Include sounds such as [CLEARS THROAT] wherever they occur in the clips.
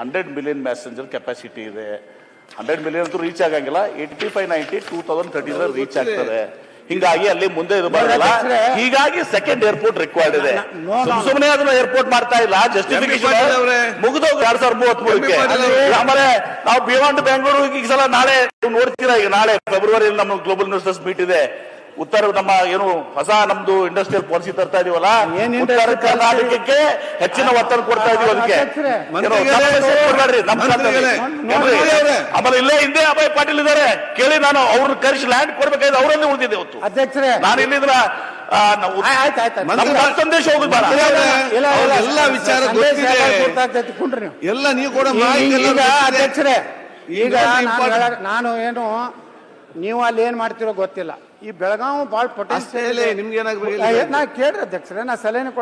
Hundred million messenger capacity ಇದೆ. Hundred million ಅಂತೂ reach ಆಗಂಗಿಲ್ಲ. Eighty five ninety two thousand thirty reach ಆಗ್ತದೆ. ಹಿಂಗಾಗಿ ಅಲ್ಲಿ ಮುಂದೆ ಇದು ಬರಲ್ಲ. ಹೀಗಾಗಿ ಸೆಕೆಂಡ್ ಏರ್ಪೋರ್ಟ್ ರಿಕ್ವೈರ್ಡ್ ಇದೆ. ಸುಮ್ಮನೆ ಅದನ್ನ ಏರ್ಪೋರ್ಟ್ ಮಾಡ್ತಾ ಇಲ್ಲ. ಜಸ್ಟಿಫಿಕೇಶನ್ ಮುಗಿದೋಗ ಎರಡ್ ಸಾವಿರದ ಮೂವತ್ತ್ ಮೂರಕ್ಕೆ ಪಾಟೀಲ್ ಅವರೇ. ಆಮೇಲೆ ನಾವು ಬಿಯಾಂಡ್ ಬೆಂಗಳೂರು ಈಗ ಸಲ ನಾಳೆ ನೋಡ್ತೀರಾ ಈಗ ನಾಳೆ ಫೆಬ್ರವರಿಯಲ್ಲಿ ನಮ್ಮ ಗ್ಲೋಬಲ್ ಇನ್ವೆಸ್ಟರ್ಸ್ ಮೀಟ್ ಇದೆ. ಉತ್ತರ ನಮ್ಮ ಏನು ಹೊಸ ನಮ್ದು ಇಂಡಸ್ಟ್ರಿಯಲ್ ಪಾಲಿಸಿ ತರ್ತಾ ಇದೀವಲ್ಲ ಉತ್ತರ ಕರ್ನಾಟಕಕ್ಕೆ ಹೆಚ್ಚಿನ ಒತ್ತಡ ಕೊಡ್ತಾ ಇದೀವಿ ಅದಕ್ಕೆ. ಆಮೇಲೆ ಇಲ್ಲೇ ಹಿಂದೆ ಅಭಯ್ ಪಾಟೀಲ್ ಇದ್ದಾರೆ. ಕೇಳಿ ನಾನು ಅವ್ರನ್ನ ಕರೆಸಿ ಲ್ಯಾಂಡ್ ಕೊಡ್ಬೇಕಾಯ್ತು ಅವರನ್ನೇ ಉಳಿದಿದೆ ಇವತ್ತು ಅಧ್ಯಕ್ಷರೇ. ನಾನು ಇಲ್ಲಿದ್ರ ಸಂದೇಶ ಅವ್ರಿಗೆಲ್ಲ ವಿಚಾರ ಎಲ್ಲ ನೀವು. ಕೂಡ ಎಲ್ಲ. ಅಧ್ಯಕ್ಷರೇ ಈಗ ನಾನು ಏನು ನೀವು ಅಲ್ಲಿ ಏನ್ ಮಾಡ್ತಿರೋ ಗೊತ್ತಿಲ್ಲ. ಈ ಬೆಳಗಾವಿ ಭಾಳ ಪೊಟೆನ್ಷಿಯಲ್ ನಾ ಕೇಳ್ರಿ ಅಧ್ಯಕ್ಷರೇ ನಾ ಸಲಹೆ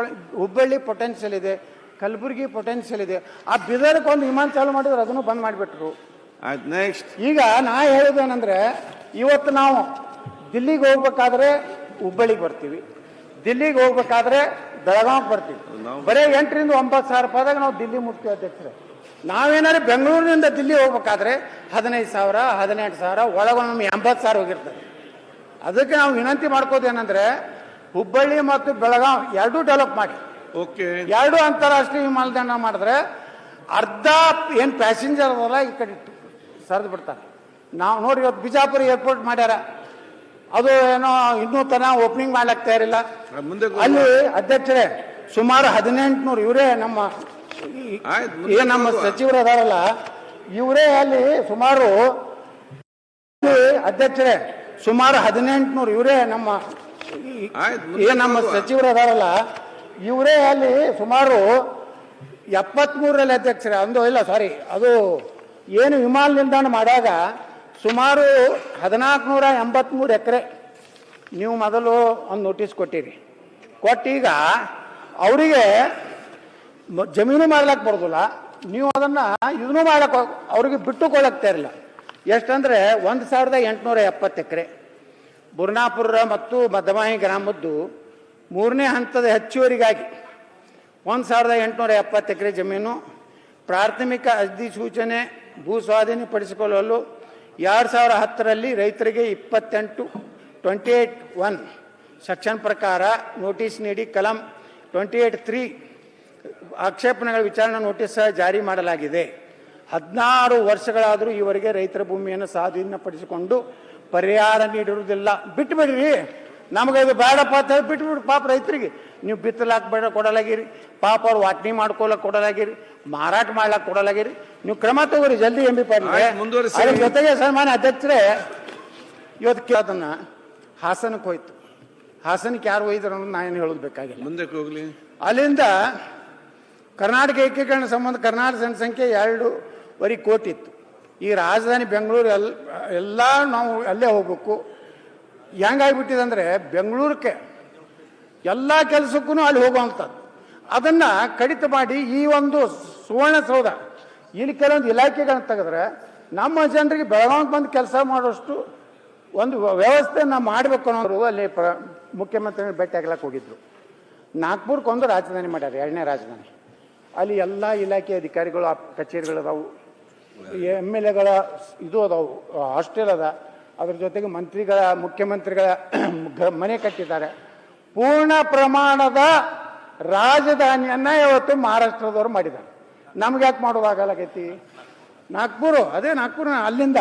ಹುಬ್ಬಳ್ಳಿ ಪೊಟೆನ್ಶಿಯಲ್ ಇದೆ ಕಲಬುರಗಿ ಪೊಟೆನ್ಶಿಯಲ್ ಇದೆ. ಆ ಬಿದರ್ಗೆ ಒಂದು ವಿಮಾನ ಚಾಲು ಮಾಡಿದ್ರೆ ಅದನ್ನು ಬಂದ್ ಮಾಡಿಬಿಟ್ರು. ನೆಕ್ಸ್ಟ್ ಈಗ ನಾ ಹೇಳುದೇನಂದ್ರೆ ಇವತ್ತು ನಾವು ದಿಲ್ಲಿಗೆ ಹೋಗ್ಬೇಕಾದ್ರೆ ಹುಬ್ಬಳ್ಳಿಗೆ ಬರ್ತೀವಿ. ದಿಲ್ಲಿಗೆ ಹೋಗ್ಬೇಕಾದ್ರೆ ಬೆಳಗಾವಿಗೆ ಬರ್ತೀವಿ. ಬರೀ ಎಂಟರಿಂದ ಒಂಬತ್ತು ಸಾವಿರ ರೂಪಾಯಿದಾಗ ನಾವು ದಿಲ್ಲಿ ಮುಟ್ತೀವಿ ಅಧ್ಯಕ್ಷರೇ. ನಾವೇನಾದ್ರೆ ಬೆಂಗಳೂರಿನಿಂದ ದಿಲ್ಲಿ ಹೋಗ್ಬೇಕಾದ್ರೆ ಹದಿನೈದು ಸಾವಿರ ಹದಿನೆಂಟು ಸಾವಿರ ಒಳಗೊಮ್ಮೆ ಎಂಬತ್ತು ಸಾವಿರ ಹೋಗಿರ್ತದೆ. ಅದಕ್ಕೆ ನಾವು ವಿನಂತಿ ಮಾಡ್ಕೋದೇನಂದ್ರೆ ಹುಬ್ಬಳ್ಳಿ ಮತ್ತು ಬೆಳಗಾವಿ ಎರಡೂ ಡೆವಲಪ್ ಮಾಡಿ. ಓಕೆ ಎರಡು ಅಂತಾರಾಷ್ಟ್ರೀಯ ವಿಮಾನ ನಿಲ್ದಾಣ ಮಾಡಿದ್ರೆ ಅರ್ಧ ಏನು ಪ್ಯಾಸೆಂಜರ್ ಅದಲ್ಲ ಈ ಕಡೆ ಸರಿದು ಬಿಡ್ತಾರೆ. ನಾವು ನೋಡಿ ಇವತ್ತು ಬಿಜಾಪುರ ಏರ್ಪೋರ್ಟ್ ಮಾಡ್ಯಾರ. ಅದು ಏನೋ ಇನ್ನೂ ತನ ಓಪನಿಂಗ್ ಮಾಡ್ಲಿಕ್ಕೆ ತಯಾರಿಲ್ಲ. ಮುಂದೆ ಅಲ್ಲಿ ಅಧ್ಯಕ್ಷರೇ ಸುಮಾರು ಹದಿನೆಂಟುನೂರು ಇವರೇ ನಮ್ಮ ಏನ್ ನಮ್ಮ. ಸಚಿವರು ಅದಾರಲ್ಲ ಇವರೇ ಅಲ್ಲಿ ಸುಮಾರು ಅಧ್ಯಕ್ಷರೇ ಸುಮಾರು ಹದಿನೆಂಟುನೂರು ಇವರೇ ನಮ್ಮ ಏನ್ ನಮ್ಮ. ಸಚಿವರು ಅದಾರಲ್ಲ ಇವರೇ ಅಲ್ಲಿ ಸುಮಾರು ಎಪ್ಪತ್ತ್ಮೂರರಲ್ಲಿ ಅಧ್ಯಕ್ಷರೇ ಅಂದು ಇಲ್ಲ ಸಾರಿ ಅದು ಏನು ವಿಮಾನ ನಿಲ್ದಾಣ ಮಾಡಿದಾಗ ಸುಮಾರು ಹದಿನಾಲ್ಕು ನೂರ ಎಂಬತ್ಮೂರು ಎಕರೆ ನೀವು ಮೊದಲು ಒಂದು ನೋಟಿಸ್ ಕೊಟ್ಟಿರಿ ಕೊಟ್ಟೀಗ ಅವರಿಗೆ ಜಮೀನು ಮಾಡ್ಲಕ್ಕೆ ಬರೋದಿಲ್ಲ ನೀವು ಅದನ್ನು ಇದನ್ನು ಮಾಡಕ್ಕೆ ಅವ್ರಿಗೆ ಬಿಟ್ಟುಕೊಳ್ಳಕ್ತಾ ಇರಲಿಲ್ಲ ಎಷ್ಟಂದ್ರೆ ಒಂದು ಸಾವಿರದ ಎಂಟುನೂರ ಎಪ್ಪತ್ತು ಎಕರೆ. ಬುರ್ನಾಪುರ ಮತ್ತು ಮದ್ದಮಾಹಿ ಗ್ರಾಮದ್ದು ಮೂರನೇ ಹಂತದ ಹೆಚ್ಚುವರಿಗಾಗಿ ಒಂದು ಸಾವಿರದ ಎಂಟುನೂರ ಎಪ್ಪತ್ತು ಎಕರೆ ಜಮೀನು ಪ್ರಾಥಮಿಕ ಅಧಿಸೂಚನೆ ಭೂ ಸ್ವಾಧೀನಪಡಿಸಿಕೊಳ್ಳಲು ಎರಡು ಸಾವಿರ ಹತ್ತರಲ್ಲಿ ರೈತರಿಗೆ ಇಪ್ಪತ್ತೆಂಟು ಟ್ವೆಂಟಿ ಏಯ್ಟ್ ಒನ್ ಸೆಕ್ಷನ್ ಪ್ರಕಾರ ನೋಟಿಸ್ ನೀಡಿ ಕಲಂ ಟ್ವೆಂಟಿ ಏಯ್ಟ್ ತ್ರೀ ಆಕ್ಷೇಪಣೆಗಳ ವಿಚಾರಣಾ ನೋಟಿಸ್ ಜಾರಿ ಮಾಡಲಾಗಿದೆ. ಹದಿನಾರು ವರ್ಷಗಳಾದರೂ ಈವರೆಗೆ ರೈತರ ಭೂಮಿಯನ್ನು ಸ್ವಾಧೀನಪಡಿಸಿಕೊಂಡು ಪರಿಹಾರ ನೀಡಿರುವುದಿಲ್ಲ. ಬಿಟ್ಟುಬಿಡ್ರಿ ನಮಗೆ ಇದು ಬೇಡಪ್ಪ ಅಂತ ಹೇಳಿ ಬಿಟ್ಬಿಡು ಪಾಪ ರೈತರಿಗೆ. ನೀವು ಬಿತ್ತಲಾಕ್ ಬೇಡ ಕೊಡಲಾಗಿರಿ. ಪಾಪ ಅವ್ರು ವಾಟ್ನಿ ಮಾಡ್ಕೊಳಕ್ ಕೊಡಲಾಗಿರಿ. ಮಾರಾಟ ಮಾಡ್ಲಾಕ್ ಕೊಡಲಾಗಿರಿ. ನೀವು ಕ್ರಮ ತಗೋರಿ ಜಲ್ದಿ ಎಂ ಬಿ ಅದ್ರ ಜೊತೆಗೆ ಸನ್ಮಾನ ಅಧ್ಯಕ್ಷರೇ ಇವತ್ತು ಕೇಳೋದನ್ನ ಹಾಸನಕ್ಕೆ ಹೋಯ್ತು. ಹಾಸನಕ್ಕೆ ಯಾರು ಒಯ್ದ್ರು ಅನ್ನೋದು ನಾನು ಏನು ಹೇಳೋದು ಬೇಕಾಗಿಲ್ಲ. ಮುಂದಕ್ಕೆ ಹೋಗ್ಲಿ. ಅಲ್ಲಿಂದ ಕರ್ನಾಟಕ ಏಕೀಕರಣ ಸಂಬಂಧ ಕರ್ನಾಟಕ ಜನಸಂಖ್ಯೆ ಎರಡೂವರೆ ಕೋಟ್ ಇತ್ತು ಈ ರಾಜಧಾನಿ ಬೆಂಗಳೂರು ಎಲ್ ಎಲ್ಲ ನಾವು ಅಲ್ಲೇ ಹೋಗ್ಬೇಕು. ಹೆಂಗಾಗ್ಬಿಟ್ಟಿದೆ ಅಂದರೆ ಬೆಂಗಳೂರಕ್ಕೆ ಎಲ್ಲ ಕೆಲಸಕ್ಕೂ ಅಲ್ಲಿ ಹೋಗುವಂಥದ್ದು. ಅದನ್ನು ಕಡಿತ ಮಾಡಿ ಈ ಒಂದು ಸುವರ್ಣಸೌಧ ಇಲ್ಲಿ ಕೆಲವೊಂದು ಇಲಾಖೆಗಳನ್ನ ತೆಗೆದ್ರೆ ನಮ್ಮ ಜನರಿಗೆ ಬೆಳಗಾವಿಗೆ ಬಂದು ಕೆಲಸ ಮಾಡೋಷ್ಟು ಒಂದು ವ್ಯವಸ್ಥೆನ ಮಾಡಬೇಕು ಅನ್ನೋರು ಅಲ್ಲಿ ಪ್ರ ಮುಖ್ಯಮಂತ್ರಿ ಭೇಟಿ ಆಗ್ಲಕ್ಕೆ ಹೋಗಿದ್ರು. ನಾಗ್ಪುರಕ್ಕೆ ಒಂದು ರಾಜಧಾನಿ ಮಾಡ್ಯಾರ, ಎರಡನೇ ರಾಜಧಾನಿ. ಅಲ್ಲಿ ಎಲ್ಲ ಇಲಾಖೆ ಅಧಿಕಾರಿಗಳು, ಆ ಕಚೇರಿಗಳು ಅದಾವು. ಎಂ ಎಲ್ ಎಗಳ ಇದು ಅದಾವು ಹಾಸ್ಟೆಲ್ ಅದ. ಅದ್ರ ಜೊತೆಗೆ ಮಂತ್ರಿಗಳ ಮುಖ್ಯಮಂತ್ರಿಗಳ ಮನೆ ಕಟ್ಟಿದ್ದಾರೆ. ಪೂರ್ಣ ಪ್ರಮಾಣದ ರಾಜಧಾನಿಯನ್ನ ಇವತ್ತು ಮಹಾರಾಷ್ಟ್ರದವರು ಮಾಡಿದ್ದಾರೆ. ನಮ್ಗೆ ಯಾಕೆ ಮಾಡೋದಾಗಲಾಗೈತಿ ನಾಗ್ಪುರ ಅದೇ ನಾಗ್ಪುರ ಅಲ್ಲಿಂದ.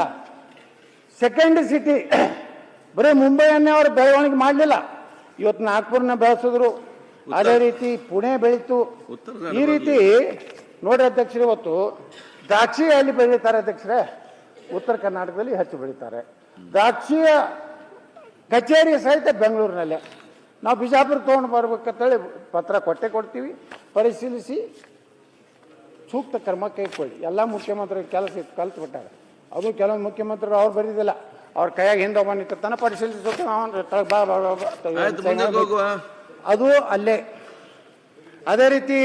ಸೆಕೆಂಡ್ ಸಿಟಿ [COUGHS] ಬರೀ ಮುಂಬೈಯನ್ನೇ ಅವರು ಬೆಳವಣಿಗೆ ಮಾಡಲಿಲ್ಲ. ಇವತ್ತು ನಾಗ್ಪುರನ ಬೆಳೆಸಿದ್ರು. ಅದೇ ರೀತಿ ಪುಣೆ ಬೆಳೀತು. ಈ ರೀತಿ ನೋಡಿ ಅಧ್ಯಕ್ಷರು ಇವತ್ತು ದ್ರಾಕ್ಷಿ ಅಲ್ಲಿ ಬೆಳೀತಾರೆ ಅಧ್ಯಕ್ಷರೇ? ಉತ್ತರ ಕರ್ನಾಟಕದಲ್ಲಿ ಹೆಚ್ಚು ಬೆಳೀತಾರೆ. ದ್ರಾಕ್ಷಿಯ ಕಚೇರಿ ಸಹಿತ ಬೆಂಗಳೂರಿನಲ್ಲೇ. ನಾವು ಬಿಜಾಪುರ ತೊಗೊಂಡು ಬರ್ಬೇಕಂತೇಳಿ ಪತ್ರ ಕೊಟ್ಟೆ ಕೊಡ್ತೀವಿ. ಪರಿಶೀಲಿಸಿ ಸೂಕ್ತ ಕ್ರಮ ಕೈಗೊಳ್ಳಿ ಎಲ್ಲ ಮುಖ್ಯಮಂತ್ರಿ ಕೆಲಸ ಇತ್ತು ಕಲ್ತು ಬಿಟ್ಟಾರೆ ಅದು ಕೆಲವೊಂದು ಮುಖ್ಯಮಂತ್ರಿಗಳು ಅವ್ರು ಬರೀದಿಲ್ಲ. ಅವ್ರ ಕೈಯಾಗ ಹಿಂದೆ ಒಬ್ಬ ನಿಂತಿರ್ತಾನೆ ಪರಿಶೀಲಿಸೋಕೆ ನಾವು ಅದು ಅಲ್ಲೇ. ಅದೇ ರೀತಿ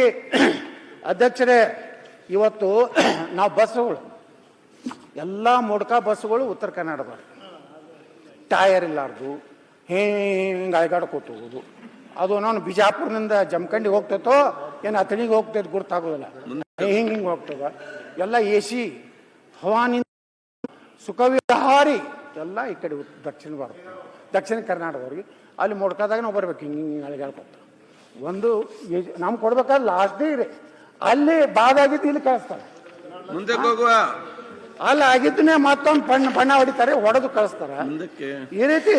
ಅಧ್ಯಕ್ಷರೇ ಇವತ್ತು [CLEARS THROAT] ನಾವು ಬಸ್ಸುಗಳು, ಎಲ್ಲ ಮೊಡ್ಕ ಬಸ್ಸುಗಳು ಉತ್ತರ ಕನ್ನಡದ. ಟಯರ್ ಇಲ್ಲಾರ್ದು, ಹಿಂಗೆ ಅಳಗಾಡ್ಕೋತ ಹೋಗೋದು ಅದು ನಾನು ಬಿಜಾಪುರನಿಂದ ಜಮಖಂಡಿಗೆ ಹೋಗ್ತೈತೋ, ಏನು ಅತಣಿಗೆ ಹೋಗ್ತೈತೆ ಗುರ್ತಾಗೋದಿಲ್ಲ ಹಿಂಗೆ ಹಿಂಗೆ ಹೋಗ್ತದ? ಎಲ್ಲ ಎ ಸಿ ಹವಾನಿಂದ ಸುಖವಿಹಾರಿ, ಎಲ್ಲ ಈ ಕಡೆ ದಕ್ಷಿಣ ಭಾರತ, ದಕ್ಷಿಣ ಕರ್ನಾಟಕದವ್ರಿಗೆ. ಅಲ್ಲಿ ಮೊಡ್ಕದಾಗ ನಾವು ಬರ್ಬೇಕು, ಹಿಂಗೆ ಹಿಂಗೆ ಅಳಿಗಾಡ್ಕೊತ ಒಂದು ನಮ್ಗೆ ಕೊಡ್ಬೇಕಾದ್ರೆ ಲಾಸ್ಟ್ ಡೇ ಇದೆ. ಅಲ್ಲಿ ಬಾದಾಗಿದ್ದು ಇಲ್ಲಿ ಕಳಿಸ್ತಾರೆ ಮುಂದೆ ಹೋಗುವ. ಅಲ್ಲಿ ಆಗಿದ್ದನ್ನೇ ಮತ್ತೊಂದು ಬಣ್ಣ ಬಣ್ಣ ಹೊಡಿತಾರೆ ಹೊಡೆದು ಕಳಿಸ್ತಾರೆ. ಈ ರೀತಿ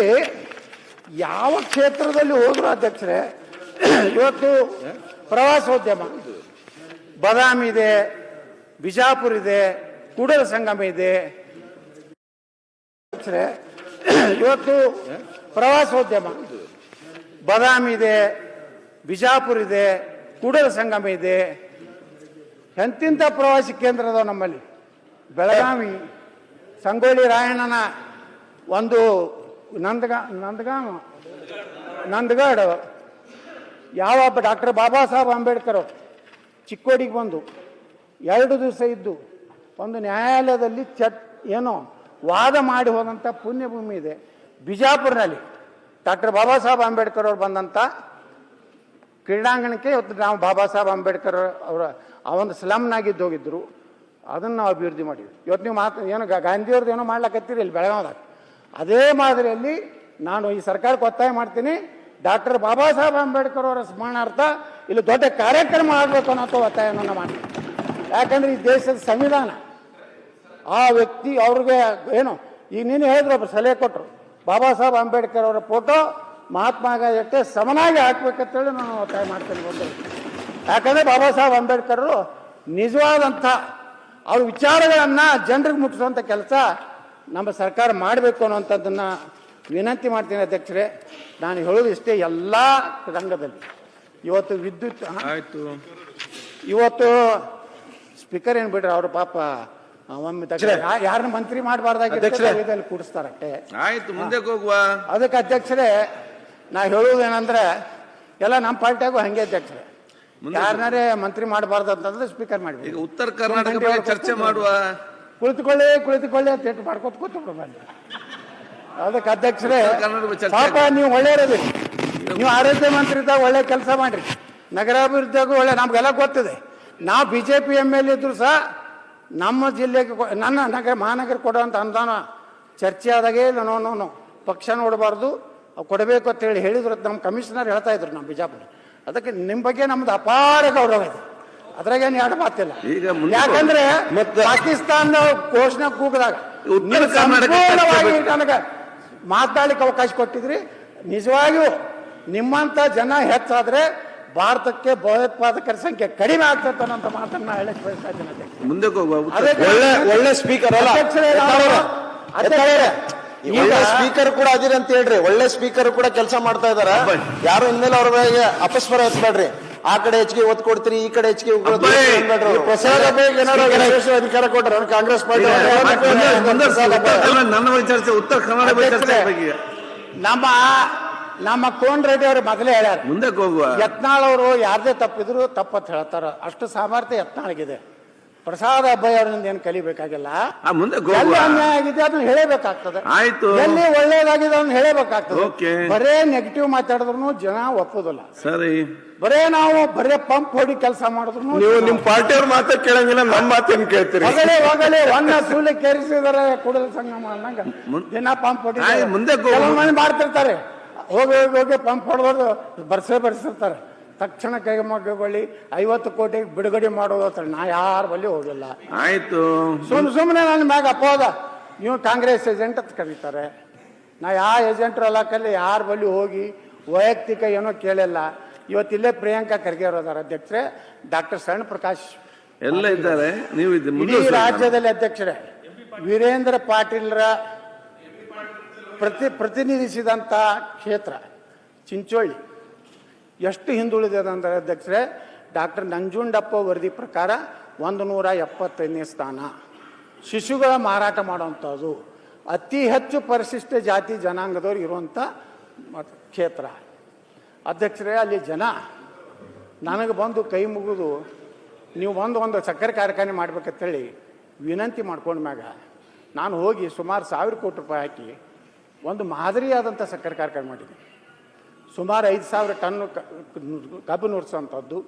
ಯಾವ ಕ್ಷೇತ್ರದಲ್ಲಿ ಹೋದ್ರು ಅಧ್ಯಕ್ಷರೇ ಇವತ್ತು ಪ್ರವಾಸೋದ್ಯಮ. ಬದಾಮಿ ಇದೆ ಬಿಜಾಪುರ ಇದೆ ಕೂಡಲ ಸಂಗಮ ಇದೆ. ಅಧ್ಯಕ್ಷರೇ ಇವತ್ತು ಪ್ರವಾಸೋದ್ಯಮ. ಬದಾಮಿ ಇದೆ ಬಿಜಾಪುರ ಇದೆ ಕೂಡಲ ಸಂಗಮ ಇದೆ. ಎಂತಿಂಥ ಪ್ರವಾಸಿ ಕೇಂದ್ರ ಅದಾವೆ ನಮ್ಮಲ್ಲಿ? ಬೆಳಗಾವಿ, ಸಂಗೊಳ್ಳಿ ರಾಯಣ್ಣನ ಒಂದು ನಂದಗ, ನಂದಗಾಮ? ನಂದಗಡ್ ಯಾವ ಡಾಕ್ಟರ್ ಬಾಬಾ ಸಾಹೇಬ್ ಅಂಬೇಡ್ಕರ್ ಚಿಕ್ಕೋಡಿಗೆ ಬಂದು ಎರಡು ದಿವಸ ಇದ್ದು ಒಂದು ನ್ಯಾಯಾಲಯದಲ್ಲಿ ಚಟ್, ಏನೋ ವಾದ ಮಾಡಿ ಹೋದಂಥ ಪುಣ್ಯಭೂಮಿ ಇದೆ. ಬಿಜಾಪುರ್ನಲ್ಲಿ ಡಾಕ್ಟರ್ ಬಾಬಾ ಸಾಹೇಬ್ ಅಂಬೇಡ್ಕರ್ ಅವ್ರು ಬಂದಂಥ ಕ್ರೀಡಾಂಗಣಕ್ಕೆ ಇವತ್ತು ನಾವು ಬಾಬಾ ಸಾಹೇಬ್ ಅಂಬೇಡ್ಕರ್ ಅವರ ಒಂದು ಸ್ಲಮ್ನಾಗಿದ್ದು ಹೋಗಿದ್ದರು ಅದನ್ನು ನಾವು ಅಭಿವೃದ್ಧಿ ಮಾಡಿದ್ವಿ. ಇವತ್ತು ನೀವು ಮಾತು ಏನು ಗಾಂಧಿಯವ್ರದ್ದು ಏನೋ ಮಾಡ್ಲಕತ್ತೀರಿ ಇಲ್ಲಿ ಬೆಳಗಾವದಾಗ ಅದೇ ಮಾದರಿಯಲ್ಲಿ ನಾನು ಈ ಸರ್ಕಾರಕ್ಕೆ ಒತ್ತಾಯ ಮಾಡ್ತೀನಿ. ಡಾಕ್ಟರ್ ಬಾಬಾ ಸಾಹೇಬ್ ಅಂಬೇಡ್ಕರ್ ಅವರ ಸ್ಮರಣಾರ್ಥ ಇಲ್ಲಿ ದೊಡ್ಡ ಕಾರ್ಯಕ್ರಮ ಆಗಬೇಕು ಅನ್ನೋ ಒತ್ತಾಯವನ್ನು ಮಾಡ್ತೀನಿ. ಯಾಕಂದ್ರೆ ಈ ದೇಶದ ಸಂವಿಧಾನ, ಆ ವ್ಯಕ್ತಿ ಅವ್ರಿಗೆ ಏನು ಈಗ ನೀನು ಹೇಳಿದ್ರು ಒಬ್ಬರು ಸಲಹೆ ಕೊಟ್ಟರು ಬಾಬಾ ಸಾಹೇಬ್ ಅಂಬೇಡ್ಕರ್ ಅವರ ಫೋಟೋ ಮಹಾತ್ಮ ಗಾಂಧಿ ಸಮನಾಗಿ ಹಾಕ್ಬೇಕಂತೇಳಿ ನಾನು ಒತ್ತಾಯ ಮಾಡ್ತೇನೆ. ಬಂದು ಯಾಕಂದ್ರೆ ಬಾಬಾ ಸಾಹೇಬ್ ಅಂಬೇಡ್ಕರ್ ನಿಜವಾದಂಥ ಅವ್ರ ವಿಚಾರಗಳನ್ನು ಜನರಿಗೆ ಮುಟ್ಟಿಸುವಂಥ ಕೆಲಸ ನಮ್ಮ ಸರ್ಕಾರ ಮಾಡಬೇಕು ಅನ್ನುವಂಥದ್ದನ್ನು ವಿನಂತಿ ಮಾಡ್ತೀನಿ ಅಧ್ಯಕ್ಷರೇ. ನಾನು ಹೇಳೋದು ಇಷ್ಟೇ ಎಲ್ಲ ರಂಗದಲ್ಲಿ. ಇವತ್ತು ವಿದ್ಯುತ್ ಆಯಿತು. ಇವತ್ತು ಸ್ಪೀಕರ್ ಏನು ಬಿಡ್ರಿ ಅವ್ರ ಪಾಪ ಒಮ್ಮೆ ಯಾರನ್ನ ಮಂತ್ರಿ ಮಾಡಬಾರ್ದಾಗಿ ಕೂಡಿಸ್ತಾರಟ್ಟೆ ಆಯ್ತು ಮುಂದೆ ಹೋಗುವ. ಅದಕ್ಕೆ ಅಧ್ಯಕ್ಷರೇ ನಾ ಹೇಳುವುದೇನಂದ್ರೆ ಎಲ್ಲ ನಮ್ಮ ಪಾರ್ಟಿಯಾಗೂ ಹಂಗೆ ಅಧ್ಯಕ್ಷರೇ. ಯಾರನ್ನಾರೇ ಮಂತ್ರಿ ಮಾಡಬಾರ್ದು ಅಂತಂದ್ರೆ ಸ್ಪೀಕರ್ ಈಗ ಉತ್ತರ ಕರ್ನಾಟಕ ಬಗ್ಗೆ ಚರ್ಚೆ ಮಾಡುವ? ಕುಳಿತುಕೊಳ್ಳಿ ಕುಳಿತುಕೊಳ್ಳಿ ಅಂತ ಇಟ್ಟು ಮಾಡ್ಕೊತ ಕೂತ್ಬಿಡು ಬನ್ನಿ. ಅದಕ್ಕೆ ಅಧ್ಯಕ್ಷರೇ ಪಾಪ ನೀವು ಒಳ್ಳೆಯದಿ ನೀವು ಆರೋಗ್ಯ ಮಂತ್ರಿ ಇದ್ದಾಗ ಒಳ್ಳೆ ಕೆಲಸ ಮಾಡ್ರಿ. ನಗರಾಭಿವೃದ್ಧಿಯಾಗೂ ಒಳ್ಳೆ ನಮ್ಗೆಲ್ಲ ಗೊತ್ತಿದೆ. ನಾವು B J P M L ಇದ್ರು ಸಹ ನಮ್ಮ ಜಿಲ್ಲೆಗೆ ನನ್ನ ನಗರ ಮಹಾನಗರ ಕೊಡುವಂಥ ಅನುದಾನ ಚರ್ಚೆ ಆದಾಗೆ ಇಲ್ಲ. ನೋ ಪಕ್ಷ ನೋಡಬಾರ್ದು. ಕೊಡಬೇಕು ಅಂತೇಳಿ ಹೇಳಿದ್ರು ನಮ್ಮ ಕಮಿಷನರ್ ಹೇಳ್ತಾ ಇದ್ರು ನಮ್ಮ ಬಿಜಾಪುರ ಅದಕ್ಕೆ ನಿಮ್ಮ ಬಗ್ಗೆ ನಮ್ದು ಅಪಾರ ಗೌರವ ಇದೆ. ಅದ್ರಾಗೇನು ಎರಡು ಮಾತಿಲ್ಲ. ಈಗ ಮುಂದೆ- ಯಾಕಂದ್ರೆ ಮತ್ತೆ- ಪಾಕಿಸ್ತಾನ ಘೋಷಣೆ ಕೂಗಿದಾಗ ಉತ್ತರ ನೀವು ಕರ್ನಾಟಕ ಸಂಪೂರ್ಣವಾಗಿ ನನಗೆ ಮಾತಾಡ್ಲಿಕ್ಕೆ ಅವಕಾಶ ಕೊಟ್ಟಿದ್ರಿ. ನಿಜವಾಗಿಯೂ ನಿಮ್ಮಂತ ಜನ ಹೆಚ್ಚಾದ್ರೆ ಭಾರತಕ್ಕೆ ಭಯೋತ್ಪಾದಕರ ಸಂಖ್ಯೆ ಕಡಿಮೆ ಆಗ್ತದೆ ಅನ್ನೋಂಥ ಮಾತನ್ನ ಹೇಳಕ್ ಬಯಸ್ತಾ ಇದ್ದೀನಿ. ಅಧ್ಯಕ್ಷ. ಅದಕ್ಕೆ ಒಳ್ಳೆ ಒಳ್ಳೆ ಸ್ಪೀಕರ್ ಅಲ್ಲ. ಅಧ್ಯಕ್ಷರೇ, ಎತ್ತಾಳವ್ರೆ, ಎತ್ತಾಳವ್ರೆ. ಒಳ್ಳೆ ಸ್ಪೀಕರ್ ಕೂಡ ಅದಿರಿ ಅಂತ ಹೇಳ್ರಿ. ಒಳ್ಳೆ ಸ್ಪೀಕರ್ ಕೂಡ ಕೆಲಸ ಮಾಡ್ತಾ ಇದಾರ. ಯಾರು ಇನ್ಮೇಲೆ ಅವ್ರ ಬಗ್ಗೆ ಅಪಸ್ವರ ಹಚ್ಬೇಡ್ರಿ ಆ ಕಡೆ ಹೆಚ್ಚಿಗೆ ಒತ್ತು ಕೊಡ್ತೀರಿ ಈ ಕಡೆ ಹೆಚ್ಚಿಗೆ ಪ್ರಸಾದ್ ಅಧಿಕಾರ ಕೊಟ್ಟರೆ ಕಾಂಗ್ರೆಸ್ ಪಾರ್ಟಿ ನನ್ನ ವಿಚಾರಿಸಿ ಚರ್ಚೆ ಉತ್ತರ ಕನ್ನಡ ಚರ್ಚೆ ನಮ್ಮ ನಮ್ಮ ಕೋನ್ ರೆಡ್ಡಿ ಅವರು ಮೊದಲೇ ಹೇಳ್ಯಾರ. ಮುಂದೆ ಹೋಗುವ. ಯತ್ನಾಳ್ ಅವರು ಯಾರದೇ ತಪ್ಪಿದ್ರು ತಪ್ಪತ್ ಹೇಳ್ತಾರ. ಅಷ್ಟು ಸಾಮರ್ಥ್ಯ ಯತ್ನಾಳ್ಗಿದೆ. ಪ್ರಸಾದ್ ಅಬ್ಬಯ್ಯ ಅವರಿಂದ ಏನು ಕಲಿಬೇಕಾಗಿಲ್ಲ? ಮುಂದೆ ಎಲ್ಲಿ ಅನ್ಯಾಯ ಆಗಿದೆ ಅದನ್ನ ಹೇಳಬೇಕಾಗ್ತದೆ. ಆಯ್ತು. ಎಲ್ಲಿ ಒಳ್ಳೇದಾಗಿದೆ ಅದನ್ನ ಹೇಳಬೇಕಾಗ್ತದೆ. Okay. ಬರೇ ನೆಗೆಟಿವ್ ಮಾತಾಡಿದ್ರು ಜನ ಒಪ್ಪೋದಿಲ್ಲ. ಸರಿ. ಬರೇ ನಾವು ಬರೇ ಪಂಪ್ ಹೊಡಿ ಕೆಲಸ ಮಾಡಿದ್ರು ನೀವು ನಿಮ್ ಪಾರ್ಟಿಯವ್ರ ಮಾತ ಕೇಳಂಗಿಲ್ಲ ನಮ್ಮ ಮಾತೇನ್ ಕೇಳ್ತೀರಿ? ಆಗಲೇ ಹೊಗಲೇ ಒನ್ನ ಸೂಲೆ ಕೆರಿಸಿದಾರೆ ಕುಡಲ ಸಂಗಮ ಅನ್ನಂಗ ಮುನ್- ದಿನ ಪಂಪ್ ಹೊಡಿ. ಕೆಲವು ಮಂದಿ ಮಾಡ್ತಿರ್ತಾರೆ. ಹೋಗಿ ಹೋಗಿ ಹೋಗಿ ಪಂಪ್ ಹೊಡೆದ್ರು ಬರ್ಸೇ ಬರ್ಸಿರ್ತಾರೆ. ತಕ್ಷಣ ಕೈಗೊಳ್ಳಿ ಐವತ್ತು ಕೋಟಿ ಬಿಡುಗಡೆ ಮಾಡೋದು ಅಂತ ನಾ ಯಾರ ಬಳಿ ಹೋಗಿಲ್ಲ. ಆಯ್ತು. ಸುಮ್ ಸುಮ್ಮನೆ ನನ್ನ ಮ್ಯಾಗ ಅಪೋದ ನೀವು ಕಾಂಗ್ರೆಸ್ ಏಜೆಂಟ್ ಅಂತ ಕರೀತಾರೆ. ನಾ ಯಾವ ಏಜೆಂಟ್ರು ಕಲ್ಲಿ ಯಾರ ಬಳಿ ಹೋಗಿ ವೈಯಕ್ತಿಕ ಏನೋ ಕೇಳಿಲ್ಲ. ಇವತ್ತಿಲ್ಲೇ ಪ್ರಿಯಾಂಕಾ ಖರ್ಗೆ ಅವರದಾರ ಅಧ್ಯಕ್ಷರೇ ಡಾಕ್ಟರ್ ಶರಣ್ ಪ್ರಕಾಶ್. ಎಲ್ಲ ಇದ್ದಾರೆ. ನೀವು ಇಡೀ ರಾಜ್ಯದಲ್ಲಿ ಅಧ್ಯಕ್ಷರೇ ವೀರೇಂದ್ರ ಪಾಟೀಲ್ರ ಪ್ರತಿ ಪ್ರತಿನಿಧಿಸಿದಂಥ ಕ್ಷೇತ್ರ ಚಿಂಚೋಳಿ. ಎಷ್ಟು ಹಿಂದುಳಿದಿದೆ ಅಂದರೆ ಅಧ್ಯಕ್ಷರೇ, ಡಾಕ್ಟರ್ ನಂಜುಂಡಪ್ಪ ವರದಿ ಪ್ರಕಾರ ಒಂದು ನೂರ ಎಪ್ಪತ್ತೈದನೇ ಸ್ಥಾನ. ಶಿಶುಗಳ ಮಾರಾಟ ಮಾಡುವಂಥದ್ದು, ಅತಿ ಹೆಚ್ಚು ಪರಿಶಿಷ್ಟ ಜಾತಿ ಜನಾಂಗದವ್ರು ಇರುವಂಥ ಕ್ಷೇತ್ರ. ಅಧ್ಯಕ್ಷರೇ, ಅಲ್ಲಿ ಜನ ನನಗೆ ಬಂದು ಕೈ ಮುಗಿದು, ನೀವು ಬಂದು ಒಂದು ಸಕ್ಕರೆ ಕಾರ್ಖಾನೆ ಮಾಡ್ಬೇಕಂತೇಳಿ ವಿನಂತಿ ಮಾಡ್ಕೊಂಡ ಮ್ಯಾಗ ನಾನು ಹೋಗಿ ಸುಮಾರು ಸಾವಿರ ಕೋಟಿ ರೂಪಾಯಿ ಹಾಕಿ ಒಂದು ಮಾದರಿಯಾದಂಥ ಸಕ್ಕರೆ ಕಾರ್ಖಾನೆ ಮಾಡಿದ್ದೀನಿ. ಸುಮಾರು ಐದು ಸಾವಿರ ಟನ್ ಕ- ಕಬ್ಬು ನುಡ್ಸೋಂಥದ್ದು